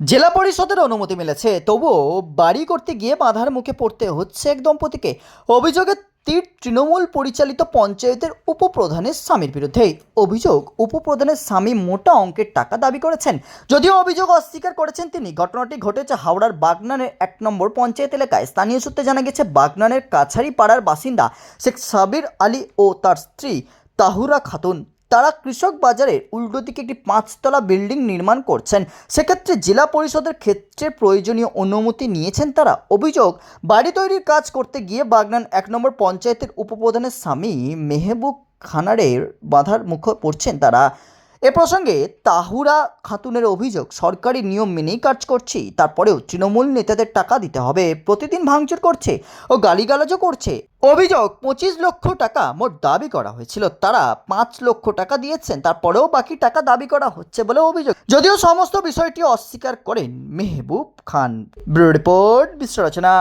জেলা পরিষদের অনুমতি মিলেছে, তবুও বাড়ি করতে গিয়ে বাধার মুখে পড়তে হচ্ছে এক দম্পতিকে। অভিযোগের তীর তৃণমূল পরিচালিত পঞ্চায়েতের উপপ্রধানের স্বামীর বিরুদ্ধে। অভিযোগ, উপপ্রধানের স্বামী মোটা অঙ্কের টাকা দাবি করেছেন। যদিও অভিযোগ অস্বীকার করেছেন তিনি, ঘটনাটি ঘটেছে হাওড়ার বাগনানের এক নম্বর পঞ্চায়েত এলাকায়। স্থানীয় সূত্রে জানা গেছে, বাগনানের কাছারি পাড়ার বাসিন্দা শেখ সাবির আলী ও তার স্ত্রী তাহুরা খাতুন। তারা কৃষক বাজারের উল্টো দিকে একটি পাঁচতলা বিল্ডিং নির্মাণ করছেন। সেক্ষেত্রে জেলা পরিষদের ক্ষেত্রে প্রয়োজনীয় অনুমতি নিয়েছেন তারা। অভিযোগ, বাড়ি তৈরির কাজ করতে গিয়ে বাগনান এক নম্বর পঞ্চায়েতের উপপ্রধানের স্বামী মেহেবুব খানারের বাধার মুখে পড়ছেন তারা। এ প্রসঙ্গে তাহুরা খাতুনের অভিযোগ, সরকারি নিয়ম মেনেই কাজ করছি, তারপরেও তৃণমূল নেতাদের টাকা দিতে হবে, প্রতিদিন ভাঙচুর করছে ও গালিগালাজও করছে। অভিযোগ, পঁচিশ লক্ষ টাকা মোট দাবি করা হয়েছিল, তারা পাঁচ লক্ষ টাকা দিয়েছেন, তারপরেও বাকি টাকা দাবি করা হচ্ছে বলে অভিযোগ। যদিও সমস্ত বিষয়টি অস্বীকার করেন মেহবুব খান। Bureau report Rachna.